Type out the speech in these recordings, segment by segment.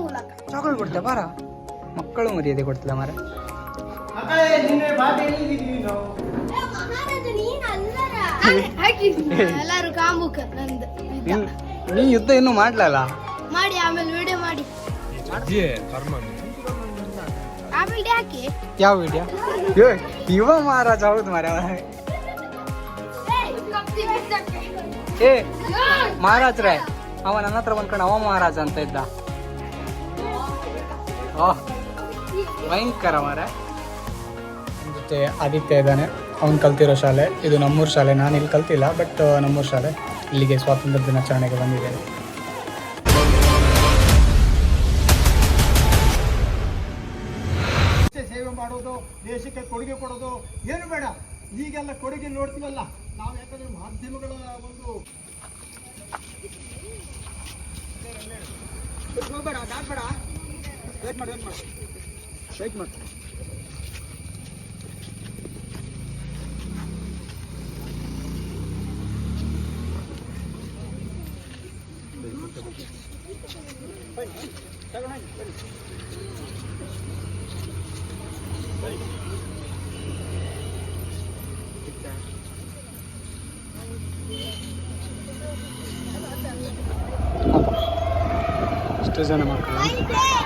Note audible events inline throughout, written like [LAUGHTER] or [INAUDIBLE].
ಮೂಲಕ. ಚಾಕ್ಲೇಟ್ ಕೊಡ್ತೇವೆ ಬಾರ. ಮಕ್ಕಳು ಮರ್ಯಾದೆ ಕೊಡ್ತಿಲ್ಲ ಮಾರ. ಎಲ್ಲಾರು ನಂದು. ನೀ ಯುದ್ಧ ಇನ್ನೂ ಮಾಡ್ಲಲ್ಲ? ಮಾಡಿ ಆಮೇಲೆ ವಿಡಿಯೋ ಮಾಡಿ. ಆಮೇಲೆ ಹಾಕಿ. ಯಾವ ವಿಡಿಯೋ ಇವ ಮಹಾರಾಜ ಹೌದು ಮಾರ. ಏ ಮಹಾರಾಜ್ರೆ ಅವ ನನ್ನ ಹತ್ರ ಬಂದ್ಕೊಂಡು ಅವ ಮಹಾರಾಜ ಅಂತ ಇದ್ದ. ಭಯಂಕರ ಮಾರ ಜೊತೆ ಆದಿತ್ಯ ಇದ್ದಾನೆ. ಅವ್ನು ಕಲ್ತಿರೋ ಶಾಲೆ. ಇದು ನಮ್ಮೂರು ಶಾಲೆ. ನಾನು ಇಲ್ಲಿ ಕಲ್ತಿಲ್ಲ ಬಟ್ ನಮ್ಮೂರು ಶಾಲೆ. ಇಲ್ಲಿಗೆ ಸ್ವಾತಂತ್ರ್ಯ ದಿನಾಚರಣೆಗೆ ಬಂದಿದ್ದೇನೆ. ಸೇವೆ ಮಾಡೋದು ದೇಶಕ್ಕೆ ಕೊಡುಗೆ ಕೊಡೋದು ಏನು ಬೇಡ. ಈಗೆಲ್ಲ ಕೊಡುಗೆ ನೋಡ್ತೀವಲ್ಲ ನಾವು ಯಾಕಂದ್ರೆ ಮಾಧ್ಯಮಗಳ ಒಂದು ವೇಟ್ ಮಾಡಿ ಇಷ್ಟು ಜನ ಮಕ್ಕಳು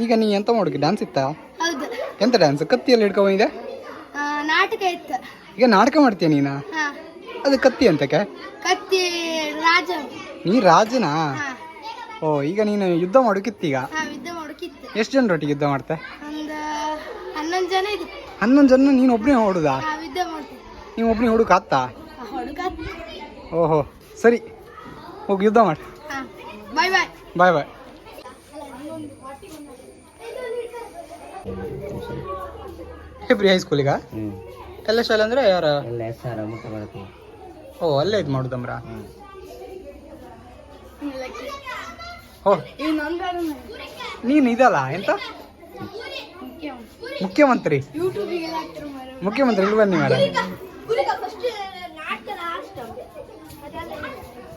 ಈಗ ನೀ ಎಂತ ಮಾಡೋಕೆ ಡ್ಯಾನ್ಸ್ ಇತ್ತಾ? ಹೌದು. ಎಂತ ಡ್ಯಾನ್ಸ್ ಕತ್ತಿಯಲ್ಲಿ ಹಿಡ್ಕೊ ಬಂದಿದೆ ಆ, ನಾಟಕ ಇತ್ತು. ಈಗ ನಾಟಕ ಮಾಡ್ತೀಯ ನೀನ? ಹಾ. ಅದು ಕತ್ತಿ ಅಂತಕ್ಕೆ ಕತ್ತಿ ರಾಜ ನೀ ರಾಜನ? ಹಾ. ಓ ಈಗ ನೀನು ಯುದ್ಧ ಮಾಡೋಕಿತ್ತೀಗ ಹಾ ಯುದ್ಧ ಮಾಡೋಕಿತ್ತು ಎಷ್ಟು ಜನರೊಟ್ಟಿಗೆ ಯುದ್ಧ ಮಾಡ್ತೆ? ಒಂದು ಹನ್ನೊಂದು ಜನ ಇದು ಹನ್ನೊಂದು ಜನ ನೀನು ಒಬ್ಬನೇ ಹೊಡುದಾ? ಹಾ ಯುದ್ಧ ಮಾಡ್ತೀವಿ. ನೀವು ಒಬ್ಬನೇ ಹುಡುಕ ಆತ್ತ? ಹುಡುಗ ಓಹೋ ಸರಿ. ಹೋಗಿ ಯುದ್ಧ ಮಾಡಿ. ಹಾ. ಬಾಯ್ ಬಾಯ್ ಬಾಯ್ ಬಾಯ್ ಹೆಬ್ರಿ ಹೈಸ್ಕೂಲಿಗ ಎಲ್ಲ ಶಾಲೆ ಅಂದ್ರೆ ಯಾರ? ಎಲ್ಲ ಎಸ್ ಆರ್ ಮುಟ್ಟ ಬರುತ್ತೆ ಓ ಅಲ್ಲೇ ಇದು ಮಾಡುದಮ್ರ ಓ. ನೀನು ಇದಲ್ಲ ಎಂತ? ಮುಖ್ಯಮಂತ್ರಿ. ಮುಖ್ಯಮಂತ್ರಿ. ಇಲ್ಲಿ ಬನ್ನಿ ಮೇಡಮ್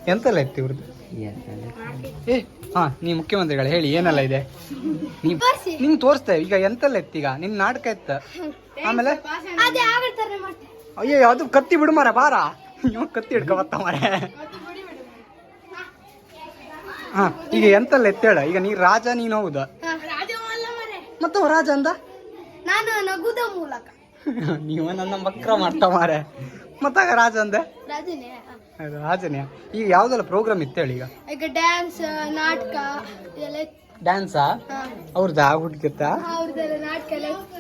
ಎಂತೆಲ್ಲ ಇತ್ತು ಇವ್ರದ್ದು ಏ ಹಾ ನೀ ಮುಖ್ಯಮಂತ್ರಿಗಳು ಹೇಳಿ ಏನೆಲ್ಲ ಇದೆ? ನೀ ತೋರ್ಸಿ. ನಿಂಗೆ ತೋರಿಸ್ತೇವೆ ಈಗ ಎಂತೆಲ್ಲ ಈಗ? ನಿನ್ ನಾಟಕ ಇತ್ತ? ಆಮೇಲೆ? ಅಯ್ಯೋ ಅದು ಕತ್ತಿ ಬಿಡು ಮಾರ ಬಾರ. ನೀವು ಕತ್ತಿ ಹಿಡ್ಕೊ ಬತ್ತ ಮಾರ ಹಾ ಈಗ ಎಂತೆಲ್ಲ ಎತ್ತೇಳ ಈಗ ನೀ ರಾಜ ನೀನು ಹೌದಾ? ಮತ್ತ ಮತ್ತವ ರಾಜ ಅಂದ? ನಾನು ನಗುದ ಮೂಲಕ. ನೀವ ನನ್ನ ಮಕ್ರ ಮಾಡ್ತಾ ಮಾರೆ ಮತ್ತಾಗ ರಾಜ ಅಂದೆ? ರಾಜನೇ. ಈಗ ಯಾವ್ದೆಲ್ಲ ಪ್ರೋಗ್ರಾಮ್ ಇತ್ತೇಳಿ ಈಗ? ಈಗ ಡ್ಯಾನ್ಸ್ ನಾಟಕ ಎಲ್ಲ ಇತ್ತು. ಡ್ಯಾನ್ಸಾ ಅವ್ರದ್ದಾ ಹುಡುಗಿತ್ತ ಅವ್ರದ್ದೆಲ್ಲ ನಾಟಕ ಎಲ್ಲ ಇತ್ತು.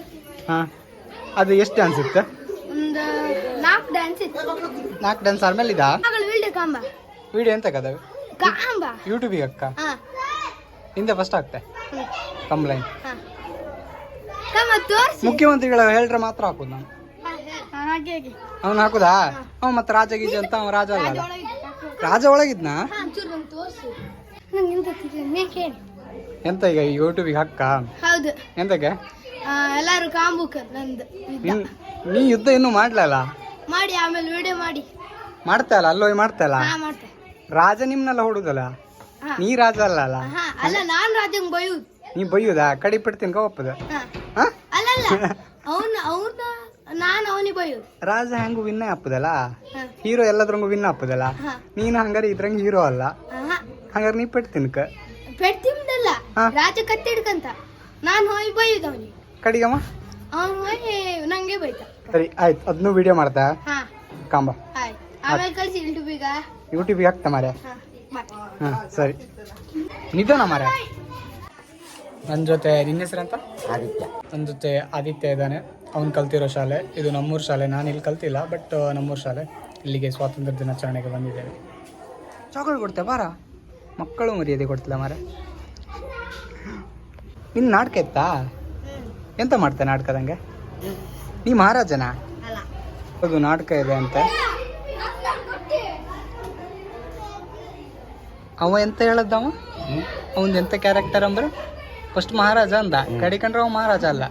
ಹಾ. ಅದು ಎಷ್ಟು ಡ್ಯಾನ್ಸ್ ಇತ್ತು? ಒಂದು ನಾಲ್ಕು ಡ್ಯಾನ್ಸ್ ಇತ್ತು. ನಾಲ್ಕು ಡ್ಯಾನ್ಸ್ ಆದ್ಮೇಲೆ ಇದಾ ವಿಡಿಯೋ ಕಾಂಬ. ವಿಡಿಯೋ ಎಂತ ಕದ ಕಾಂಬ. ಯೂಟ್ಯೂಬಿಗೆ ಅಕ್ಕ? ಹಿಂದೆ ಫಸ್ಟ್ ಆಗ್ತೆ? ಕಂಪ್ಲೈಂಟ್ ಮುಖ್ಯಮಂತ್ರಿಗಳ ಹೇಳ್ರೆ ಮಾತ್ರ ಹಾಕೋದು ನಾನು. ಅವ್ನು ಹಾಕುದಾ? ಅವ ಮತ್ತೆ ರಾಜ ಗೀಜ ಅಂತ ಅವ ರಾಜ ಅಲ್ಲ ರಾಜ ಒಳಗಿದ್ನ? ಎಂತ ಈಗ ಯೂಟ್ಯೂಬಿಗೆ ಹಾಕ ಹೌದು. ಎಂತಕ್ಕೆ? ಎಲ್ಲಾರು ಕಾಂಬುಕ ನಂದು ನೀ ಯುದ್ಧ ಇನ್ನೂ ಮಾಡ್ಲಲ್ಲ? ಮಾಡಿ ಆಮೇಲೆ ವಿಡಿಯೋ ಮಾಡಿ. ಮಾಡ್ತಾ ಇಲ್ಲ ಅಲ್ಲೋಯ್ ಮಾಡ್ತಾ ಅಲ್ಲ ರಾಜ ನಿಮ್ನೆಲ್ಲ ಹೊಡುದಲ್ಲ? ನೀ ರಾಜ ಅಲ್ಲ ಅಲ್ಲ? ಅಲ್ಲ ನಾನ್ ರಾಜಂಗ್ ಬೈಯುದು. ನೀ ಬೈಯುದಾ? ಕಡಿ ಪಡ್ತೀನಿ ಒಪ್ಪದ. ಹಾ. ಹಾ? ಅಲ್ಲಲ್ಲ ಅವನ [LAUGHS] ಅವ್ನ ನಾನು ಅವನಿಗೆ ಬೈಯೋದು. ರಾಜ ಹೆಂಗು ವಿನ್ ಹಾಪುದಲ್ಲ ಹೀರೋ ಎಲ್ಲದ್ರಂಗು ವಿನ್ ಹಾಪುದಲ್ಲ ನೀನು ಹಂಗಾರೆ ಇದ್ರಂಗ ಹೀರೋ ಅಲ್ಲ. ಹಂಗಾರೆ ನೀ ಪೆಟ್ಟು ತಿನ್ಕ? ಪೆಡ್ತಿಂದಲ್ಲ ಹಾ. ರಾಜ ಕತ್ತಿಡ್ಕಂತ ನಾನು ಹೋಗಿ ಬೈಯೋದು ಅವನಿಗೆ. ಕಡಿಗಮ್ಮ? ಅವನು ಹೋಗಿ ನಂಗೆ ಬೈತ ಸರಿ ಆಯ್ತು. ಅದನ್ನು ವಿಡಿಯೋ ಮಾಡ್ತಾ? ಕಾಂಬ. ಆಮೇಲೆ ಕಳಿಸಿ ಯೂಟ್ಯೂಬಿಗ ಯೂಟ್ಯೂಬಿಗೆ ಹಾಕ್ತಾ ಮಾರ್ಯ ಹಾ ಹಾಂ ಸರಿ. ನಿಧಾನ ಮಾರ್ಯ ನನ್ನ ಜೊತೆ ನಿನ್ನ ಅಂತ ಆದಿತ್ಯ. ನನ್ನ ಜೊತೆ ಆದಿತ್ಯ ಇದ್ದಾನೆ. ಅವ್ನು ಕಲ್ತಿರೋ ಶಾಲೆ. ಇದು ನಮ್ಮೂರ ಶಾಲೆ. ನಾನು ಇಲ್ಲಿ ಕಲ್ತಿಲ್ಲ ಬಟ್ ನಮ್ಮೂರ ಶಾಲೆ. ಇಲ್ಲಿಗೆ ಸ್ವಾತಂತ್ರ್ಯ ದಿನಾಚರಣೆಗೆ ಬಂದಿದ್ದೇವೆ. ಚಾಕ್ಲೇಟ್ ಕೊಡ್ತೇವೆ ಬಾರ ಮಕ್ಕಳು ಮರ್ಯಾದೆ ಕೊಡ್ತಿಲ್ಲ ಮಾರೆ. ನಿನ್ನ ನಾಟಕ ಇತ್ತಾ ಎಂತ ಮಾಡ್ತೆ ನಾಟಕದಂಗೆ ನೀ ಮಹಾರಾಜನಾ? ಅದು ನಾಟಕ ಇದೆ ಅಂತ. ಅವ ಎಂತ ಹೇಳದ್ದವ ಅವನ್ ಎಂತ ಕ್ಯಾರೆಕ್ಟರ್ ಅಂದ್ರೆ ಫಸ್ಟ್ ಮಹಾರಾಜ ಅಂದ. ಕಡಿಕಂಡ್ರೆ ಅವ ಮಹಾರಾಜ ಅಲ್ಲ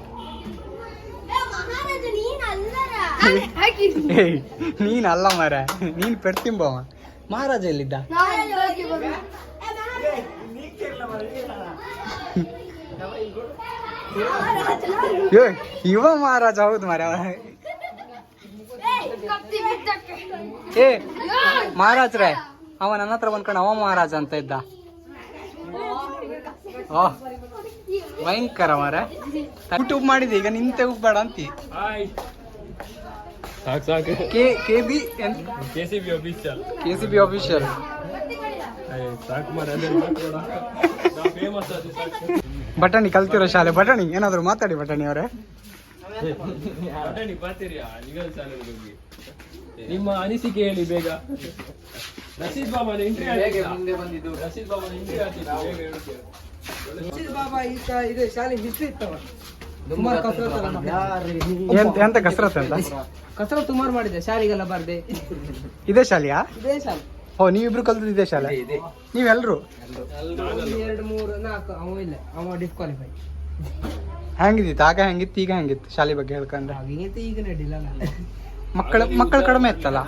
ಮಹಾರಾಜ ನೀನ್ ಅಲ್ಲರ ಹಾಕಿ ಏಯ್ ನೀನ್ ಅಲ್ಲ ಮಾರ ನೀನ್ ಪೆಡ್ತಿಂಬವ ಮಹಾರಾಜ ಎಲ್ಲಿದ್ದ? ಇವ ಮಹಾರಾಜ ಹೌದು ಮಾರ ಏ ಮಹಾರಾಜ್ರೆ ಅವ ನನ್ನ ಹತ್ರ ಬಂದ್ಕೊಂಡು ಅವ ಮಹಾರಾಜ ಅಂತ ಇದ್ದ. ಓ ಭಯಂಕರ ಮಾರ ಯೂಟ್ಯೂಬ್ ಮಾಡಿದೆ ಈಗ ನಿಂತೆ ಹೋಗ್ಬೇಡ ಅಂತಿ. ಸಾಕು ಸಾಕು K K B K C B official K C B official ಸಾಕು ಮಾರ ಫೇಮಸ್ ಅದು ಸಾಕು. ಬಟಾಣಿ ಕಲ್ತಿರೋ ಶಾಲೆ ಬಟಾಣಿ? ಏನಾದ್ರು ಮಾತಾಡಿ ಬಟಾಣಿ ಅವರೇ. ಬಟಾಣಿ ಬರ್ತೀರಿಯಾ ನಿಗಲ್ ಶಾಲೆಗೆ ಹೋಗಿ. ನಿಮ್ಮ ಅನಿಸಿಕೆ ಹೇಳಿ ಬೇಗ. ರಶೀದ್ ಬಾಬಾನ ಮುಂದೆ ಬಂದಿದ್ದು. ರಶೀದ್ ಬಾಬಾನ ಇಂಟರ್ವ್ಯೂ ಆಗ್ತಿತ್ತು ಬೇಗ ಹೇಳ್ತೀರಾ ಎಂತ ಎಂತ ಕಸರತ್ ಅಂತ? ಕಸರತ್ ಸುಮಾರು ಮಾಡಿದೆ ಶಾಲೆಗೆಲ್ಲ ಬರ್ದೆ. ಇದೇ ಶಾಲೆಯಾ? ಇದೇ ಶಾಲೆ. ಓ ನೀವಿಬ್ರು ಕಲ್ತದ್ದು ಇದೇ ಶಾಲೆ? ನೀವೆಲ್ರು? ಎರಡು ಮೂರು ನಾಲ್ಕು. ಅವ ಇಲ್ಲ ಅವ ಡಿಸ್ಕ್ವಾಲಿಫೈ ಹೆಂಗಿದ್ದಿತ್ತು? ಆಗ ಹೆಂಗಿತ್ತು? ಈಗ ಹೆಂಗಿತ್ತು ಶಾಲೆ ಬಗ್ಗೆ ಹೇಳ್ಕೊಂಡ್ರೆ? ಈಗ ನಡಿಲ್ಲ ಮಕ್ಕಳ ಮಕ್ಕಳು ಕಡಿಮೆ ಇತ್ತಲ್ಲ?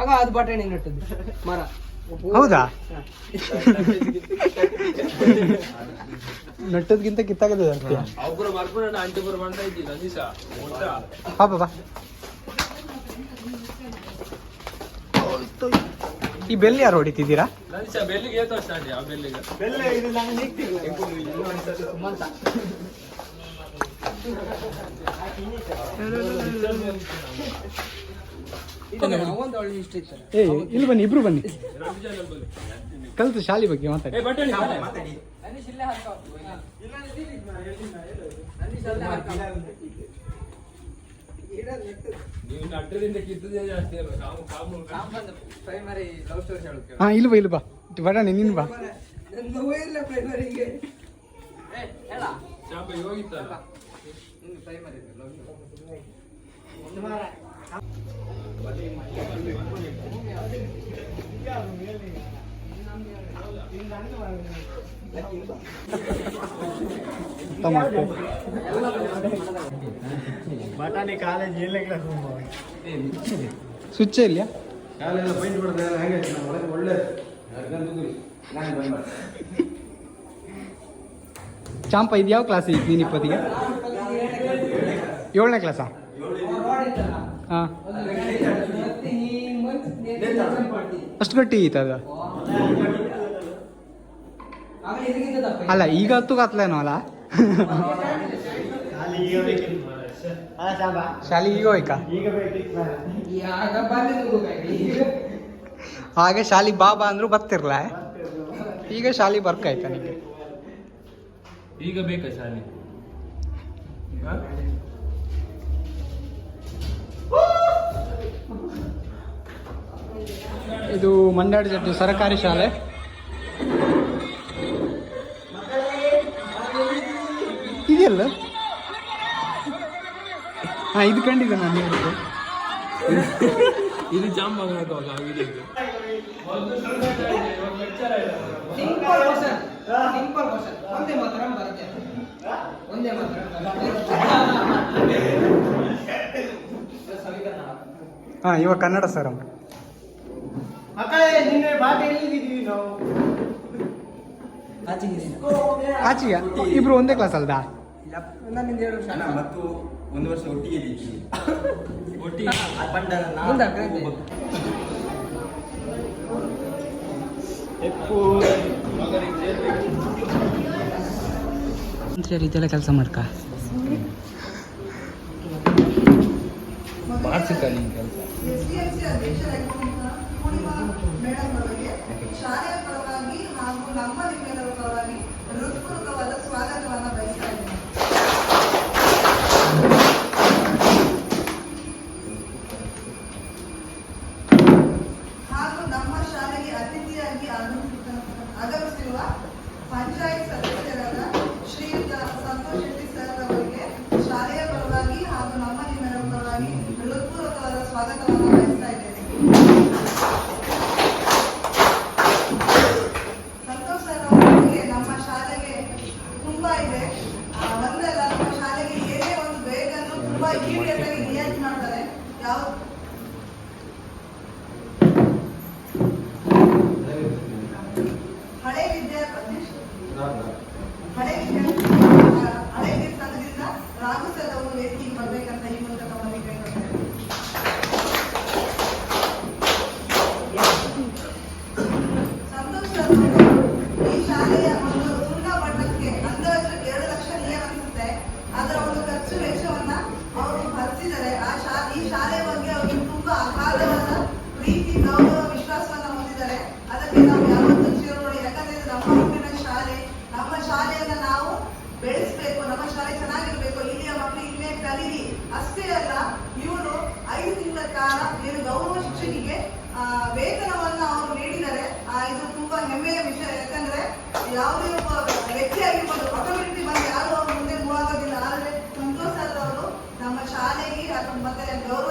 ಆಗ ಅದು ಬಟಾಣಿ ನೆಟ್ಟದ್ದು. ಮರ. ಹೌದಾ? [LAUGHS] ನಟ್ಟದ್ಗಿಂತ ಕಿತ್ತಾಗದ ಈ ಬೆಲ್ ಯಾರು ಹೊಡಿತಿದ್ದೀರಾ? ಬೆಲ್ಲಿಗೆ [LAUGHS] ಏ ಇಲ್ಲಿ ಬನ್ನಿ ಇಬ್ರು ಬನ್ನಿ. ಕಲ್ತು ಶಾಲೆ ಬಗ್ಗೆ ಮಾತಾಡಿ. ಹಾ ಇಲ್ಲಿ ಬಾ ಇಲ್ಲಿ ಬಾ. ಬಟಾಣಿ ನೀನು ಬಾ. ಇಲ್ಲ ಪ್ರೈಮರಿಗೆ ಚಾಪ ಹೋಗಿತ್ತಲ್ಲ ಪ್ರೈಮರಿ ಟೊಮಾಟೊ ಬಟಾಣಿ ಕಾಲೇಜ್ ಎಲ್ಲ ಕ್ಲಾಸ್ ಸ್ವಿಚ್ ಇಲ್ಲಿಯಾ ಚಾಂಪ ಇದು ಯಾವ ಕ್ಲಾಸ್ ಈಗ ನೀನು ಇಪ್ಪತ್ತಿಗೆ? ಏಳನೇ ಕ್ಲಾಸಾ ಹಾಂ. ಅಷ್ಟು ಗಟ್ಟಿ ಈತದ ಅಲ್ಲ, ಈಗ ಹತ್ತು ಕತ್ಲೇನೋ ಅಲ್ಲ? ಶಾಲೆ ಈಗ ಹೋಯ್ಕ ಹಾಗೆ ಶಾಲಿ ಬಾಬಾ ಅಂದ್ರು ಬರ್ತಿರ್ಲ? ಈಗ ಶಾಲಿ ಬರ್ಕಾಯ್ತ ನಿಮಗೆ ಈಗ ಬೇಕಾ ಶಾಲಿ? ಇದು ಮಂಡ್ಯಾಡ ಜಡ್ಡು ಸರಕಾರಿ ಶಾಲೆ. ಇದೆಯಲ್ಲ? ಹಾ ಇದು ಕಂಡಿದ್ದೆ ನಾನು ಹೇಳಿದ್ದು ಇದು ಜಾಮ್ ಕ್ವಶನ್ ಒಂದೇ ಮಾತ್ರ ಬರುತ್ತೆ. ಒಂದೇ ಮಾತ್ರ ಹಾಂ ಇವಾಗ ಕನ್ನಡ ಸರ್ ಅವರು. ಇಬ್ರು ಒಂದೇ ಕ್ಲಾಸ್ ಅಲ್ದ? ನನ್ನಿಂದ ಎರಡು ವರ್ಷ. ಒಂದು ವರ್ಷ ಒಟ್ಟಿಗೆ ಒಟ್ಟಿಗೆ? ಕೆಲಸ ಮಾಡ್ಕ. ಮಾಡಿಸಿದ್ದ ನಿನ್ನ ಕೆಲಸ ಶಾಲೆಯ ಪರವಾಗಿ ಹಾಗೂ ನಮ್ಮ ಪರವಾಗಿ ಹೃತ್ಪೂರ್ವಕವಾದ ಸ್ವಾಗತವನ್ನು ಬಯಸ್ತಾ ಅಷ್ಟೇ ಅಲ್ಲ, ಇವನು ಐದು ತಿಂಗಳ ಕಾಲ ಏನು ಗೌರವ ಶಿಕ್ಷಣಿಗೆ ವೇತನವನ್ನ ಅವರು ನೀಡಿದರೆ ಇದು ತುಂಬಾ ಹೆಮ್ಮೆಯ ವಿಷಯ. ಯಾಕಂದ್ರೆ ಯಾವುದೇ ಒಬ್ಬ ವ್ಯಕ್ತಿ ಆಗಿರ್ಬೋದು ಆಟೋಮೆಟಿಕ್ ಬಂದು ಯಾರು ಅವ್ರು ಮುಂದೆ ಮೂವಾಗೋದಿಲ್ಲ ಆದ್ರೆ ಸಂತೋಷ ಅವರು ನಮ್ಮ ಶಾಲೆಗೆ ಮತ್ತೆ ಗೌರವ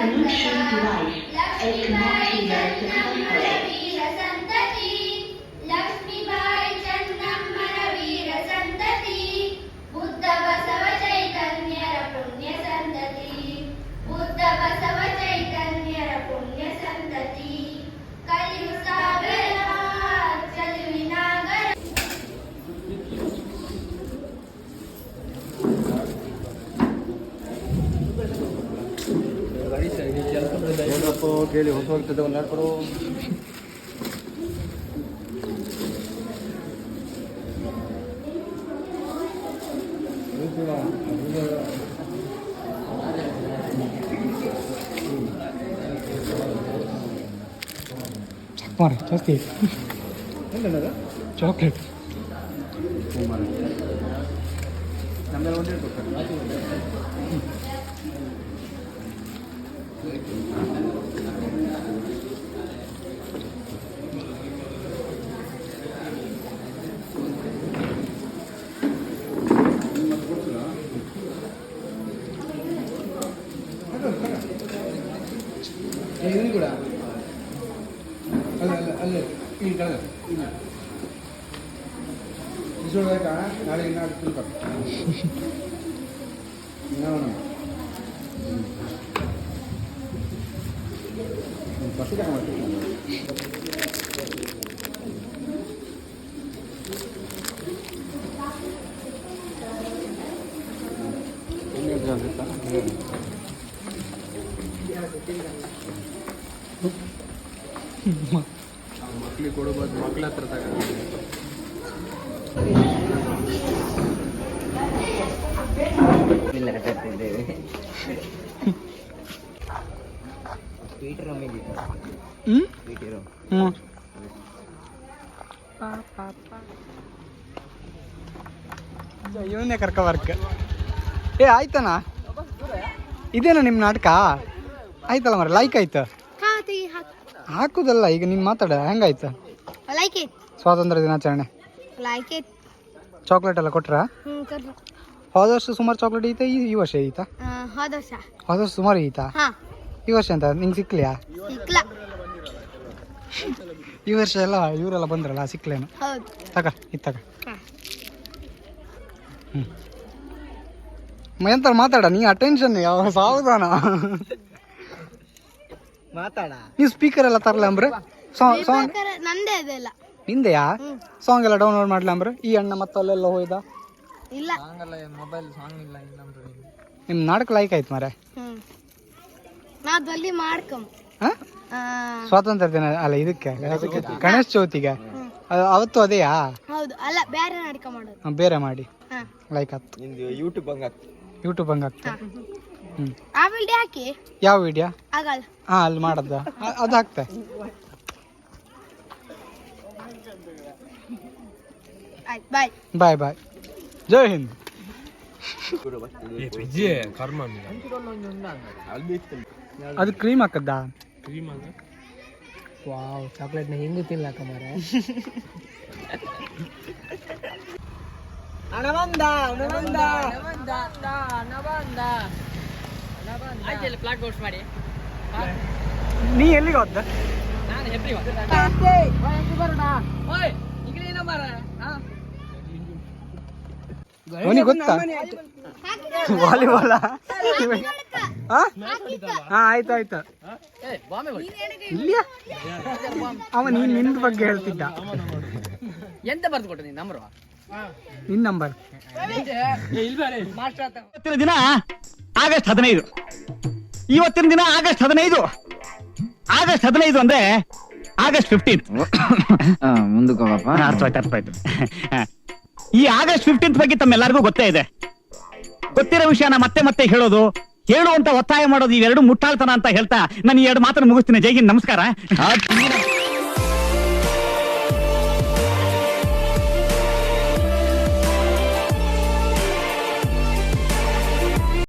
connection to life, a connection that. Can help. ಕೇಳಿ ಹೊತ್ತು ನಡ್ಕೊಡು ಸಾಕು ಮಾರಿ ಜಾಸ್ತಿ ಚಾಕ್ಲೇಟ್ ಇದನ್ನು ಕೂಡ ಅಲ್ಲ ಅಲ್ಲ ಅಲ್ಲೇ ಈ ಕಡೆ ಇಲ್ಲ ಬಿಸಿಬೇಕಾ ನಾಳೆ ನಾಳೆ ತಿಳ್ಕೊ ನೋಡೋಣ ಫಸ್ಟ್ ಮಕ್ಳಿಗೆ ಕೊಡಬಹುದು ಮಕ್ಳ ಹತ್ರ ಇವನ್ನೇ ಕರ್ಕ ವರ್ಕ್ ಏ, ಆಯ್ತಣ್ಣ? ಇದೇನಾ ನಿಮ್ಮ ನಾಟಕ? ಆಯ್ತಲ್ಲ ಮರ ಲೈಕ್ ಆಯ್ತು. ಹಾಕುದಲ್ಲ ಈಗ ನೀನು ಮಾತಾಡ ಹೆಂಗಾಯ್ತು? ಲೈಕ್ ಇಟ್ ಸ್ವಾತಂತ್ರ್ಯ ದಿನಾಚರಣೆ. ಲೈಕ್ ಇಟ್ ಚಾಕ್ಲೇಟ್ ಎಲ್ಲ ಕೊಟ್ರ? ಹೋದ ವರ್ಷ ಸುಮಾರು ಚಾಕ್ಲೇಟ್ ಐತ ಈ ಈ ವರ್ಷ ಐತಾ ಹೋದ ವರ್ಷ. ಹೋದ ವರ್ಷ ಸುಮಾರು ಐತಾ ಈ ವರ್ಷ ಅಂತ ನಿಂಗೆ ಸಿಕ್ಲಿಯಾ? ಈ ವರ್ಷ ಎಲ್ಲ ಇವರೆಲ್ಲ ಬಂದ್ರಲ್ಲ ಸಿಕ್ಲೇನು? ತಗ ಇತ್ತಗ ಹ್ಞೂ ಎಂತ ಮಾತಾಡ ನೀ ಅಟೆನ್ಷನ್ ಯಾವ ಸಾವಧಾನ. ಮಾತಾಡ. ನೀವು ಸ್ಪೀಕರ್ ಎಲ್ಲ ತರಲ ಅಂಬ್ರೆ? ಸಾಂಗ್ ಸಾಂಗ್ ಬೇಕಾದ್ರೆ ನಂದೇ ಅದೆಲ್ಲ ನಿಂದೆಯಾ? ಸಾಂಗ್ ಎಲ್ಲ ಡೌನ್ಲೋಡ್ ಮಾಡ್ಲ ಅಂಬ್ರೆ? ಈ ಅಣ್ಣ ಮತ್ತಲ್ಲೆಲ್ಲ ಹೋಯ್ದ? ಇಲ್ಲ. ಮೊಬೈಲ್ ಸಾಂಗ್ ಇಲ್ಲ ಇನ್ನೊಂದು ನಿಮ್ ನಾಟಕ ಲೈಕ್ ಆಯ್ತು ಮಾರೆ ಮಾಡ್ಕಂ. ಸ್ವಾತಂತ್ರ್ಯ ದಿನ ಅಲ್ಲ ಇದಕ್ಕೆ. ಗಣೇಶ ಚೌತಿಗೆ. ಅವತ್ತು ಅದೇಯಾ? ಹೌದು. ಅಲ್ಲ ಬೇರೆ ನಾಟಕ ಮಾಡೋದು. ಬೇರೆ ಮಾಡಿ. ಹಾ. ಲೈಕ್ ಆಯ್ತು. ಯೂಟ್ಯೂಬ್ ಹಂಗ ಯೂಟ್ಯೂಬ್ ಹಂಗೆ ಆಗ್ತದೆ ಆ ವಿಡಿಯೋ ಹಾಕಿ? ಯಾವ ವಿಡಿಯೋ ಆಗಲ್ಲ. ಹಾ ಅಲ್ಲಿ ಮಾಡದ. ಅದು ಹಾಕ್ತೆ. ಬಾಯ್ ಬಾಯ್ ಬಾಯ್ ಜೈ ಹಿಂದ್. ಅದು ಕ್ರೀಮ್ ಹಾಕದ್ದ? ಕ್ರೀಮ್ ಅಲ್ಲ ವಾವ್ ಚಾಕ್ಲೇಟ್ನ ಹೆಂಗೂ ತಿನ್ಲಕ್ಕ ಮಾರ ಹಣ ಬಂದ ಹಣ ಬಂದ ಹಣ ಬಂದ ಫ್ಲಾಟ್ ಮಾಡಿ. ನೀ ಎಲ್ಲಿಗೆ ಹೋದ ನಾನು ಹೆಬ್ರಿ ಓಯ್ ಈಗಲೇನೋ ಮಾರ ಅವನಿಗೆ ಗೊತ್ತಾ? ವಾಲಿಬಾಲ? ಹಾ ಆಯ್ತು ಆಯ್ತು. ಇಲ್ಲಿಯಾ? ಅವ ನೀನ್ ನಿನ್ ಬಗ್ಗೆ ಹೇಳ್ತಿದ್ದ. ಎಂತ ಬರ್ದು ಕೊಟ್ಟ ನೀನ್ ನಂಬರ್? ನಿನ್ ನಂಬರ್ ಇವತ್ತಿನ ದಿನ ಆಗಸ್ಟ್ ಹದಿನೈದು. ಇವತ್ತಿನ ದಿನ ಆಗಸ್ಟ್ ಹದಿನೈದು. ಆಗಸ್ಟ್ ಹದಿನೈದು ಅಂದ್ರೆ ಆಗಸ್ಟ್ ಫಿಫ್ಟೀನ್ ಅರ್ಥವಾಯ್ತು ಅರ್ಥವಾಯ್ತು. ಈ ಆಗಸ್ಟ್ ಫಿಫ್ಟೀನ್ತ್ ಬಗ್ಗೆ ತಮ್ಮೆಲ್ಲರಿಗೂ ಗೊತ್ತೇ ಇದೆ. ಗೊತ್ತಿರೋ ವಿಷಯನ ಮತ್ತೆ ಮತ್ತೆ ಹೇಳೋದು. ಹೇಳುವಂತ ಒತ್ತಾಯ ಮಾಡೋದು ಇವೆರಡು ಮುಟ್ಟಾಳ್ತನ ಅಂತ ಹೇಳ್ತಾ ನಾನು ಈ ಎರಡು ಮಾತನ್ನು ಮುಗಿಸ್ತೀನಿ. ಜೈಗಿನ್ ಹಿಂದ್ ನಮಸ್ಕಾರ.